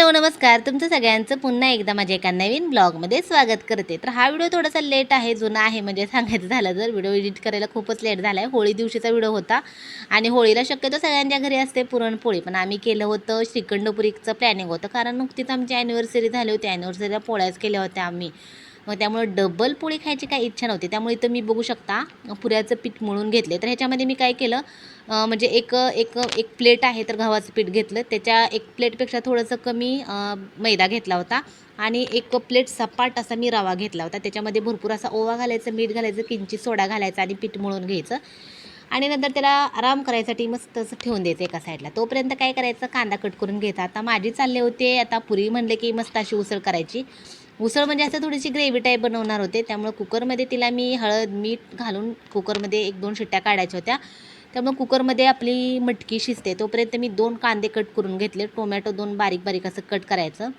Hello नमस्कार. तुमचं सगळ्यांचं पुन्हा एकदा माझ्या एका नवीन ब्लॉगमध्ये स्वागत करते. तर हा व्हिडिओ थोडासा लेट आहे जुना आहे म्हणजे सांगायचं झालं तर व्हिडिओ एडिट करायला खूपच लेट झाला आहे होळी दिवशीचा व्हिडिओ होता आणि होळीला शक्यतो सगळ्यांच्या घरी असते पुरणपोळी पण आम्ही केलं होतं श्रीखंडपुरीचं प्लॅनिंग होतं. कारण नुकतीच आमची ॲनिव्हर्सरी झाली होती. ॲनिव्हर्सरीला पोळ्याच केल्या होत्या आम्ही. मग त्यामुळे डबल पोळी खायची काही इच्छा नव्हती. त्यामुळे इथं मी बघू शकता पुऱ्याचं पीठ मळून घेतले तर ह्याच्यामध्ये मी काय केलं म्हणजे एक एक एक प्लेट आहे तर गव्हाचं पीठ घेतलं. त्याच्या एक प्लेटपेक्षा थोडंसं कमी मैदा घेतला होता. आणि एक प्लेट सपाट असा मी रवा घेतला होता. त्याच्यामध्ये भरपूर असा ओवा घालायचं मीठ घालायचं किंचित सोडा घालायचा आणि पीठ मळून घ्यायचं. आणि नंतर त्याला आराम करायसाठी मस्त असं ठेवून द्यायचं एका साईडला तोपर्यंत काय करायचं कांदा कट करून घ्यायचा. आता माझी चालले होते आता पुरी म्हणले की मस्त अशी उसळ करायची. उसळ म्हणजे असं थोडीशी ग्रेव्ही टाईप बनवणार होते. त्यामुळे कुकरमध्ये तिला मी हळद मीठ घालून कुकरमध्ये एक दोन शिट्ट्या काढायच्या होत्या. त्यामुळे कुकरमध्ये आपली मटकी शिजते. तोपर्यंत मी दोन कांदे कट करून घेतले. टोमॅटो दोन बारीक बारीक असं कट करायचं.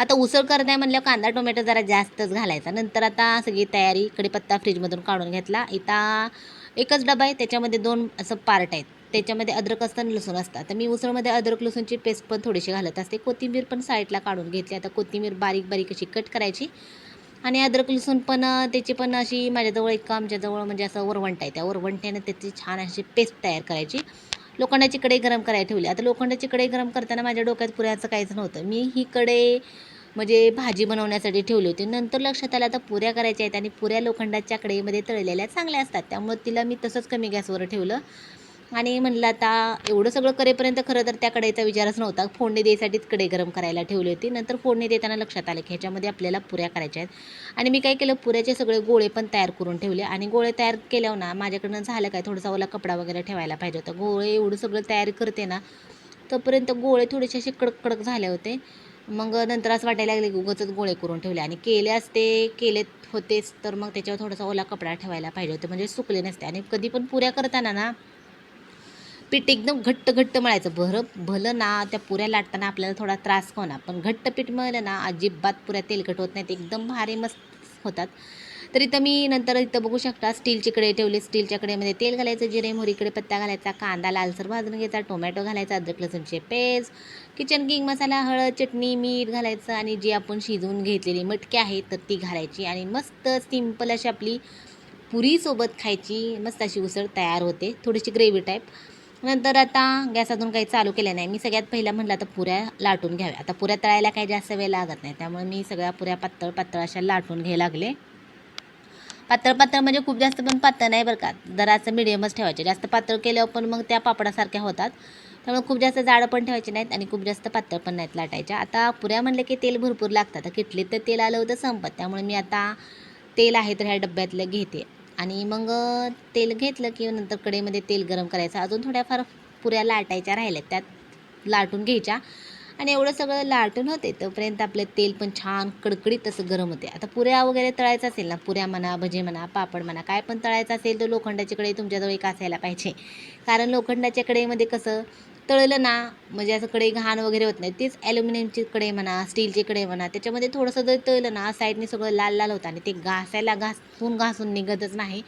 आता उसळ करताय म्हणल्यावर कांदा टोमॅटो जरा जास्तच घालायचा. नंतर आता सगळी तयारी कडीपत्ता फ्रीजमधून काढून घेतला. इथं एकच डबा आहे. त्याच्यामध्ये दोन असं पार्ट आहेत. त्याच्यामध्ये अद्रक असतं आणि लसूण असतं तर मी उसळमध्ये अद्रक लसूणची पेस्ट पण थोडीशी घालत असते. कोथिंबीर पण साईडला काढून घेतली. आता कोथिंबीर बारीक बारीक अशी कट करायची. आणि अद्रक लसूण पण त्याची पण अशी माझ्याजवळ एक आमच्याजवळ म्हणजे असं वरवंट आहे. त्या वरवंट्यानं त्याची छान अशी पेस्ट तयार करायची. लोखंडाची कढई गरम करायला ठेवली. आता लोखंडाची कढई गरम करताना माझ्या डोक्यात पुऱ्याचं काहीच नव्हतं. मी ही कढई म्हणजे भाजी बनवण्यासाठी ठेवली होती. नंतर लक्षात आलं आता पुऱ्या करायच्या आहेत आणि पुऱ्या लोखंडाच्या कढईमध्ये तळलेल्या चांगल्या असतात. त्यामुळे तिला मी तसंच कमी गॅसवर ठेवलं. आणि म्हणलं आता एवढं सगळं करेपर्यंत खरं तर त्या कढईचा विचारच नव्हता. फोडणी द्यायसाठीच कढई गरम करायला ठेवली होती. नंतर फोडणी देताना लक्षात आलं की ह्याच्यामध्ये आपल्याला पुऱ्या करायच्या आहेत. आणि मी काय केलं पुऱ्याचे सगळे गोळे पण तयार करून ठेवले. आणि गोळे तयार केल्यावर ना माझ्याकडनं झालं काय थोडासा ओला कपडा वगैरे ठेवायला पाहिजे होता. गोळे एवढं सगळं तयार करते ना तोपर्यंत गोळे थोडेसे असे कडक कडक झाले होते. मग नंतर असं वाटायला लागले की उगाचच गोळे करून ठेवले. आणि केले असते केलेत होतेच तर मग त्याच्यावर थोडासा ओला कपडा ठेवायला पाहिजे होते. म्हणजे सुकले नसते. आणि कधी पण पुऱ्या करताना ना पीठ एकदम घट्ट घट्ट मळायचं. भरं भलं ना त्या पुऱ्या लाटताना आपल्याला थोडा त्रास होणार. पण घट्ट पीठ मळलं ना अजिबात पुऱ्या तेलकट होत नाहीत. एकदम भारी मस्त होतात. तर इथं मी नंतर इथं बघू शकता स्टीलची कडे ठेवली स्टीलच्या कडेमध्ये तेल घालायचं जिरे मोहरीकडे पत्ता घालायचा कांदा लालसर भाजून घ्यायचा टोमॅटो घालायचा अद्रक लसूणचे पेस्ट किचन किंग मसाला हळद चटणी मीठ घालायचं आणि जी आपण शिजवून घेतलेली मटकी आहे तर ती घालायची आणि मस्त सिंपल अशी आपली पुरीसोबत खायची मस्त अशी उसळ तयार होते. थोडीशी ग्रेव्ही टाईप नंतर आता गॅस अजून काही चालू केलं नाही. मी सगळ्यात पहिला म्हटलं आता पुऱ्या लाटून घ्याव्या. आता पुऱ्या तळायला काही जास्त वेळ लागत नाही. त्यामुळे मी सगळ्या पुऱ्या पातळ पातळ अशा लाटून घ्यायला लागले. पातळ पातळ म्हणजे खूप जास्त पण पातळ नाही बरं का. जरा असं मिडियमच ठेवायचे. जास्त पातळ केल्यावर पण मग त्या पापडासारख्या होतात. त्यामुळे खूप जास्त जाडं पण ठेवायचे नाहीत आणि खूप जास्त पातळ पण नाहीत लाटायच्या आता पुऱ्या म्हणले की तेल भरपूर लागतं. आता किटलीत तर तेल आलं होतं संपत. त्यामुळे मी आता तेल आहे तर ह्या डब्यातलं घेते. आणि मग तेल घेतलं की नंतर कडेमध्ये तेल गरम करायचं. अजून थोड्याफार पुऱ्या लाटायच्या राहिल्या त्यात लाटून घ्यायच्या. आणि एवढं सगळं लाटून होते तोपर्यंत आपलं तेल पण छान कडकडीत असं गरम होते. आता पुऱ्या वगैरे तळायचं असेल ना पुऱ्या म्हणा भजे म्हणा पापड म्हणा काय पण तळायचं असेल तर लोखंडाची कढई तुमच्याजवळ एक असायला पाहिजे. कारण लोखंडाच्या कढईमध्ये कसं तळलं ना म्हणजे असं कडे घाण वगैरे होत नाही. तेच ॲल्युमिनियमची कडे म्हणा स्टीलची कडे म्हणा त्याच्यामध्ये थोडंसं जर तळलं ना साईडने सगळं लाल लाल होतं आणि ते घासायला घासून घासून निघतच नाही.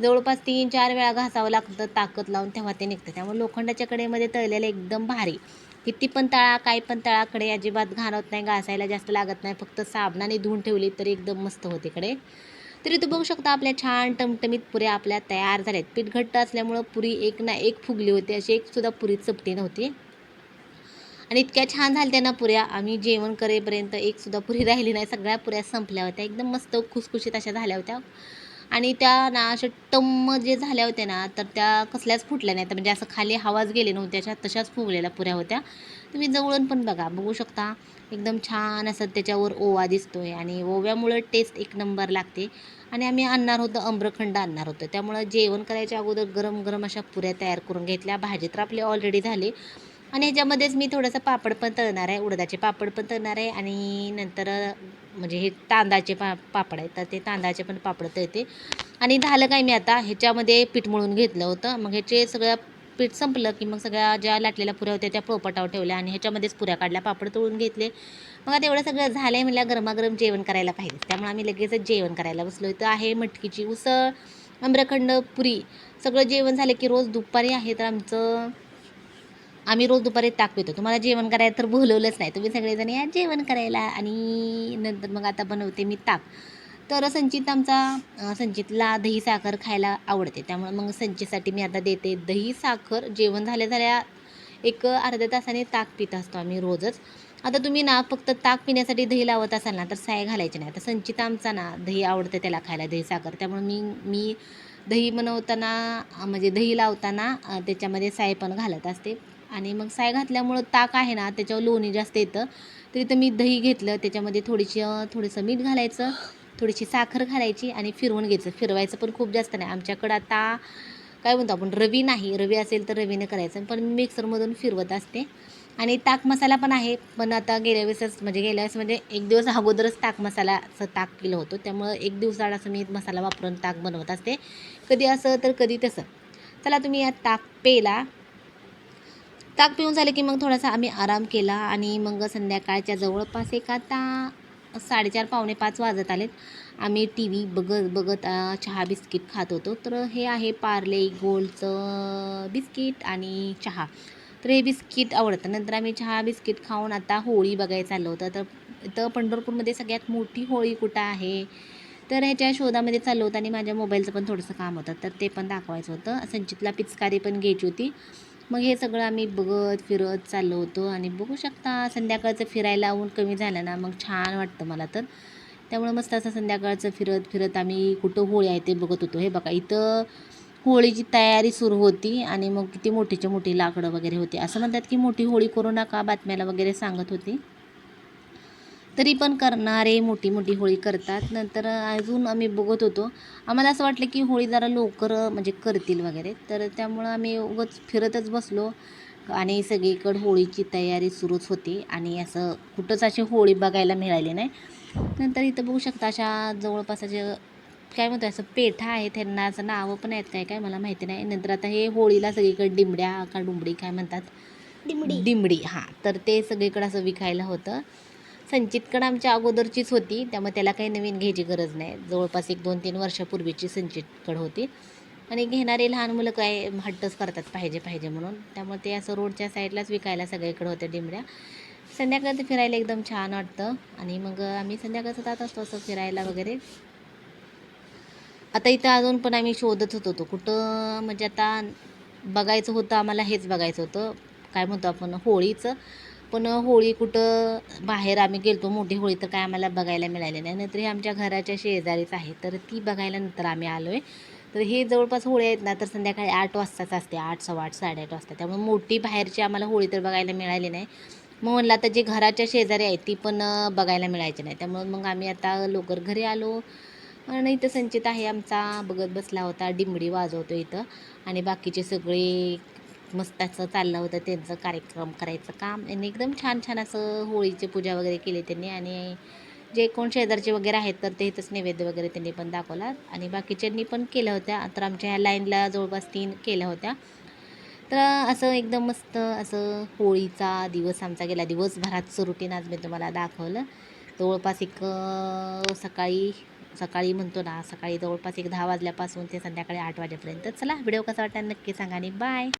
जवळपास तीन चार वेळा घासावं लागतं ताकद लावून तेव्हा ते निघतं. त्यामुळे लोखंडाच्या कडेमध्ये तळलेलं एकदम भारी. किती पण तळा काय पण तळा अजिबात घाण होत नाही घासायला जास्त लागत नाही. फक्त साबणाने धुवून ठेवली तरी एकदम मस्त होते कडे तरी तू बघू शकता आपल्या छान टमटमीत पुऱ्या आपल्या तयार झाल्यात. पीठ घट्ट असल्यामुळं पुरी एक ना एक फुगली होती. अशी एक सुद्धा पुरी चपटी नव्हती. आणि इतक्या छान झाल्या ना पुऱ्या आम्ही जेवण करेपर्यंत एक सुद्धा पुरी राहिली नाही. सगळ्या पुऱ्या संपल्या होत्या. एकदम मस्त खुसखुशीत अशा झाल्या होत्या. आणि त्या ना अशा टम्म जे झाल्या होत्या ना तर त्या कसल्याच फुटल्या नाहीत. म्हणजे असं खाली हवाच गेले नव्हते. अशा तशाच फुगलेल्या पुऱ्या होत्या. तुम्ही जवळून पण बघा. बघू शकता. एकदम छान असं त्याच्यावर ओवा दिसतो आहे आणि ओव्यामुळं टेस्ट एक नंबर लागते. आणि आम्ही आणणार होतो आम्रखंड आणणार होतो. त्यामुळं जेवण करायच्या अगोदर गरम गरम अशा पुऱ्या तयार करून घेतल्या. भाजी तर आपली ऑलरेडी झाली. आणि ह्याच्यामध्येच मी थोडंसं पापड पण तळणार आहे. उडदाचे पापड पण तळणार आहे. आणि नंतर म्हणजे हे तांदळाचे पा पापड आहेत. तर ते तांदळाचे पण पापड तळते. आणि झालं काय मी आता? ह्याच्यामध्ये पीठ मळून घेतलं होतं. मग ह्याचे सगळं पीठ संपलं की मग सगळ्या ज्या लाटलेल्या पुऱ्या होत्या त्या पोपटावर ठेवल्या आणि ह्याच्यामध्येच पुऱ्या काढल्या पापड तळून घेतले. मग आता एवढं सगळं झालं आहे म्हणलं गरमागरम जेवण करायला पाहिजे. त्यामुळे आम्ही लगेचच जेवण करायला बसलो. इथं आहे मटकीची उसळ आम्रखंड पुरी. सगळं जेवण झालं की रोज दुपारी आहे तर आमचं आम्ही रोज दुपारी ताक पितो. तुम्हाला जेवण करायला तर बोलवलंच नाही. तुम्ही सगळेजण या जेवण करायला आणि नंतर मग आता बनवते मी ताक. तर संचित आमचा संचितला दही साखर खायला आवडते. त्यामुळे मग संचितसाठी मी आता देते दही साखर. जेवण झाल्या झाल्या एक अर्ध्या तासाने ताक पित असतो आम्ही रोजच. आता तुम्ही ना फक्त ताक पिण्यासाठी दही लावत असाल ना तर साय घालायची नाही. आता संचित आमचा ना दही आवडतं त्याला खायला दही साखर. त्यामुळे मी मी दही बनवताना म्हणजे दही लावताना त्याच्यामध्ये साय पण घालत असते. आणि मग साय घातल्यामुळं ताक आहे ना त्याच्यावर लोणी जास्त येतं. तर इथं मी दही घेतलं त्याच्यामध्ये थोडीशी थोडंसं मीठ घालायचं. थोडीशी साखर घालायची आणि फिरवून घ्यायचं. फिरवायचं पण खूप जास्त नाही. आमच्याकडं आता काय म्हणतो आपण रवी नाही. रवी असेल तर रवीने करायचं. पण मी मिक्सरमधून फिरवत असते. आणि ताक मसाला पण आहे. पण आता गेल्या वेळेसच म्हणजे गेल्या वेळेस म्हणजे एक दिवस अगोदरच ताक मसालाचं ताक केलं होतं. त्यामुळं एक दिवसाआड असं मी मसाला वापरून ताक बनवत असते. कधी असं तर कधी तसं. चला तुम्ही या ताक पेला. ताक पिऊन झालं की मग थोडासा आम्ही आराम केला आणि मग संध्याकाळच्या जवळपास एक आता साडेचार पावणे पाच वाजत आलेत. आम्ही टी व्ही बघत बघत चहा बिस्किट खात होतो. तर हे आहे पार्ले गोल्डचं बिस्किट आणि चहा. तर हे बिस्किट आवडतं. नंतर आम्ही चहा बिस्किट खाऊन आता होळी बघायला चाललो होतं. तर इथं पंढरपूरमध्ये सगळ्यात मोठी होळी कुठं आहे? तर ह्याच्या शोधामध्ये चाललो होतं आणि माझ्या मोबाईलचं पण थोडंसं काम होतं. तर ते पण दाखवायचं होतं. संचितला पिचकारी पण घ्यायची होती. मग हे सगळं आम्ही बघत फिरत चाललो होतो आणि बघू शकता संध्याकाळचं फिरायला ऊन कमी झालं ना मग छान वाटतं मला तर. त्यामुळे मस्त असं संध्याकाळचं फिरत फिरत आम्ही कुठं होळी आहे ते बघत होतो. हे बघा इथं होळीची तयारी सुरू होती आणि मग किती मोठीच्या मोठी लाकडं वगैरे होती. असं म्हणतात की मोठी होळी करू नका बातम्याला वगैरे सांगत होती. तरी पण करणारे मोठी मोठी होळी करतात. नंतर अजून आम्ही बघत होतो. आम्हाला असं वाटलं की होळी जरा लवकर म्हणजे करतील वगैरे. तर त्यामुळं आम्ही उगाच फिरतच बसलो आणि सगळीकडं होळीची तयारी सुरूच होती. आणि असं कुठंच अशी होळी बघायला मिळाली नाही. नंतर इथं बघू शकता अशा जवळपास असे काय म्हणतो असं पेठा आहे. त्यांना असं नावं पण आहेत काय काय मला माहिती नाही. नंतर आता हे होळीला सगळीकडे डिंबड्या का डुंबडी काय म्हणतात? डिंबडी. डिंबडी हां. तर ते सगळीकडं असं विकायला होतं. संचितकडं आमच्या अगोदरचीच होती त्यामुळे त्याला काही नवीन घ्यायची गरज नाही. जवळपास एक दोन तीन वर्षापूर्वीची संचितकड होती. आणि घेणारे लहान मुलं काय हट्टच करतात पाहिजे पाहिजे म्हणून. त्यामुळे ते असं रोडच्या साईडलाच विकायला सगळीकडे होत्या डिंबड्या संध्याकाळचं फिरायला एकदम छान वाटतं. आणि मग आम्ही संध्याकाळचं जात असतो असं फिरायला वगैरे. आता इथं अजून पण आम्ही शोधत होतो तो. कुठं म्हणजे आता बघायचं होतं आम्हाला हेच बघायचं होतं. काय म्हणतो आपण होळीचं. पण होळी कुठं बाहेर आम्ही गेलतो मोठी होळी तर काय आम्हाला बघायला मिळाली नाही. नंतर हे आमच्या घराच्या शेजारीच आहे तर ती बघायला नंतर आम्ही आलो आहे तर हे जवळपास होळी आहेत ना तर संध्याकाळी आठ वाजताच असते आठ सव्वा आठ साडेआठ वाजता. त्यामुळे मोठी बाहेरची आम्हाला होळी तर बघायला मिळाली नाही. मग म्हणलं आता जे घराच्या शेजारी आहे ती पण बघायला मिळायची नाही. त्यामुळे मग आम्ही आता लवकर घरी आलो. आणि इथं संचित आहे आमचा बघत बसला होता डिमडी वाजवतो इथं. आणि बाकीचे सगळे मस्त असं चाललं होतं त्यांचं कार्यक्रम करायचं काम. आणि एकदम छान छान असं होळीची पूजा वगैरे केली त्यांनी. आणि जे कोण शेजारचे वगैरे आहेत तर ते इथंच नैवेद्य वगैरे त्यांनी पण दाखवला आणि बाकीच्यांनी पण केल्या होत्या. तर आमच्या ह्या लाईनला जवळपास तीन केल्या होत्या. तर असं एकदम मस्त असं होळीचा दिवस आमचा गेला दिवसभराचं रुटीन आज मी तुम्हाला दाखवलं. जवळपास एक सकाळी सकाळी म्हणतो ना सकाळी जवळपास एक दहा वाजल्यापासून ते संध्याकाळी आठ वाजेपर्यंत. चला व्हिडिओ कसा वाटला नक्की सांगा आणि बाय